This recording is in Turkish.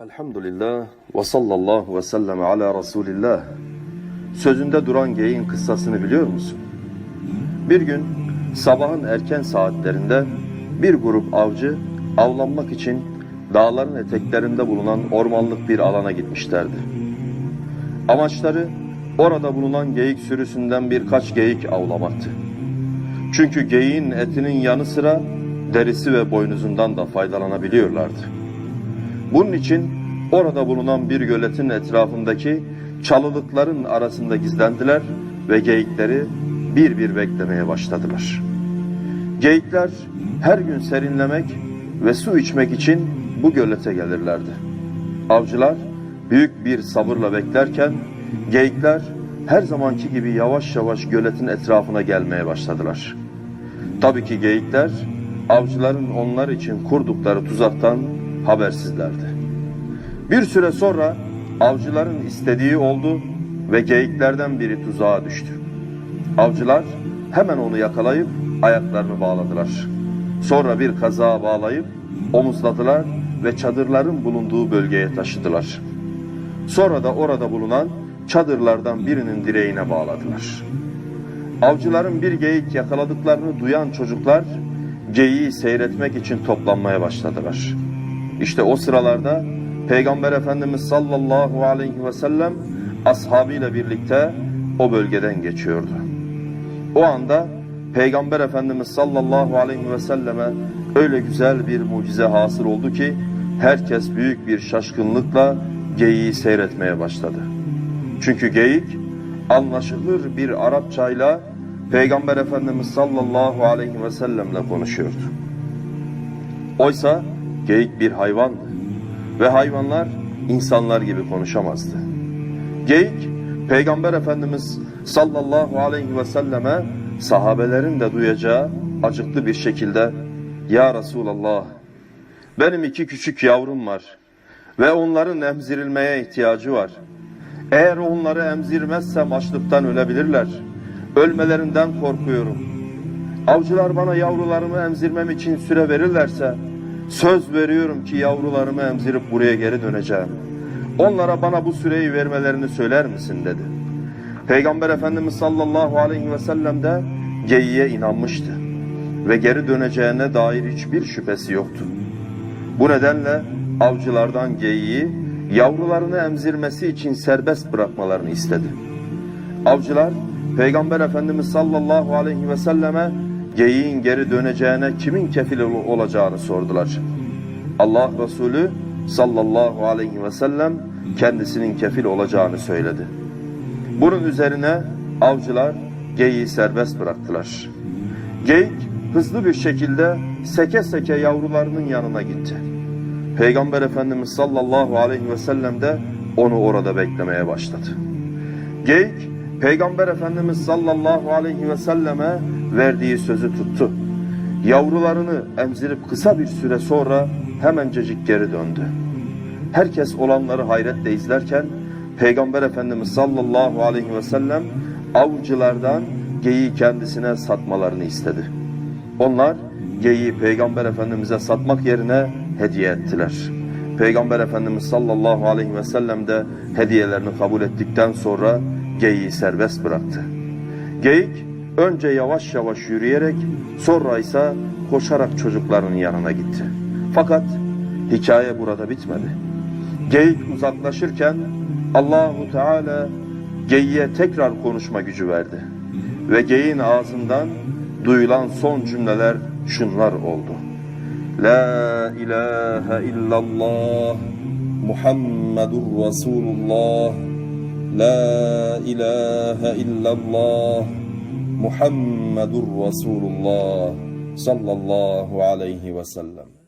Elhamdülillah ve sallallahu ve sellem ala Resulillah. Sözünde duran geyin kıssasını biliyor musun? Bir gün sabahın erken saatlerinde bir grup avcı avlanmak için dağların eteklerinde bulunan ormanlık bir alana gitmişlerdi. Amaçları orada bulunan geyik sürüsünden birkaç geyik avlamaktı. Çünkü geyiğin etinin yanı sıra derisi ve boynuzundan da faydalanabiliyorlardı. Bunun için orada bulunan bir göletin etrafındaki çalılıkların arasında gizlendiler ve geyikleri bir bir beklemeye başladılar. Geyikler her gün serinlemek ve su içmek için bu gölete gelirlerdi. Avcılar büyük bir sabırla beklerken geyikler her zamanki gibi yavaş yavaş göletin etrafına gelmeye başladılar. Tabii ki geyikler avcıların onlar için kurdukları tuzaktan habersizlerdi. Bir süre sonra avcıların istediği oldu ve geyiklerden biri tuzağa düştü. Avcılar hemen onu yakalayıp ayaklarını bağladılar. Sonra bir kazağa bağlayıp omuzladılar ve çadırların bulunduğu bölgeye taşıdılar. Sonra da orada bulunan çadırlardan birinin direğine bağladılar. Avcıların bir geyik yakaladıklarını duyan çocuklar geyiği seyretmek için toplanmaya başladılar. İşte o sıralarda Peygamber Efendimiz sallallahu aleyhi ve sellem ashabıyla birlikte o bölgeden geçiyordu. O anda Peygamber Efendimiz sallallahu aleyhi ve selleme öyle güzel bir mucize hasıl oldu ki herkes büyük bir şaşkınlıkla geyiği seyretmeye başladı. Çünkü geyik anlaşılır bir Arapçayla Peygamber Efendimiz sallallahu aleyhi ve sellemle konuşuyordu. Oysa geyik bir hayvandı ve hayvanlar insanlar gibi konuşamazdı. Geyik Peygamber Efendimiz sallallahu aleyhi ve selleme sahabelerin de duyacağı acıklı bir şekilde Ya Resulallah benim iki küçük yavrum var ve onların emzirilmeye ihtiyacı var. Eğer onları emzirmezsem açlıktan ölebilirler. Ölmelerinden korkuyorum. Avcılar bana yavrularımı emzirmem için süre verirlerse söz veriyorum ki yavrularımı emzirip buraya geri döneceğim. Onlara bana bu süreyi vermelerini söyler misin dedi. Peygamber Efendimiz sallallahu aleyhi ve sellem de geyiğe inanmıştı ve geri döneceğine dair hiçbir şüphesi yoktu. Bu nedenle avcılardan geyiği yavrularını emzirmesi için serbest bırakmalarını istedi. Avcılar Peygamber Efendimiz sallallahu aleyhi ve selleme geyiğin geri döneceğine kimin kefil ol- olacağını sordular. Allah Resulü sallallahu aleyhi ve sellem kendisinin kefil olacağını söyledi. Bunun üzerine avcılar geyiği serbest bıraktılar. Geyik hızlı bir şekilde seke seke yavrularının yanına gitti. Peygamber Efendimiz sallallahu aleyhi ve sellem de onu orada beklemeye başladı. Geyik Peygamber Efendimiz sallallahu aleyhi ve selleme verdiği sözü tuttu. Yavrularını emzirip kısa bir süre sonra hemencecik geri döndü. Herkes olanları hayretle izlerken Peygamber Efendimiz sallallahu aleyhi ve sellem avcılardan geyiği kendisine satmalarını istedi. Onlar geyiği Peygamber Efendimiz'e satmak yerine hediye ettiler. Peygamber Efendimiz sallallahu aleyhi ve sellem de hediyelerini kabul ettikten sonra geyiği serbest bıraktı. Geyik önce yavaş yavaş yürüyerek sonra ise koşarak çocuklarının yanına gitti. Fakat hikaye burada bitmedi. Geyik uzaklaşırken Allahu Teala geyiğe tekrar konuşma gücü verdi. Ve geyiğin ağzından duyulan son cümleler şunlar oldu. La ilahe illallah Muhammedur Resulullah La ilahe illallah Muhammedur Resulullah sallallahu aleyhi ve sellem.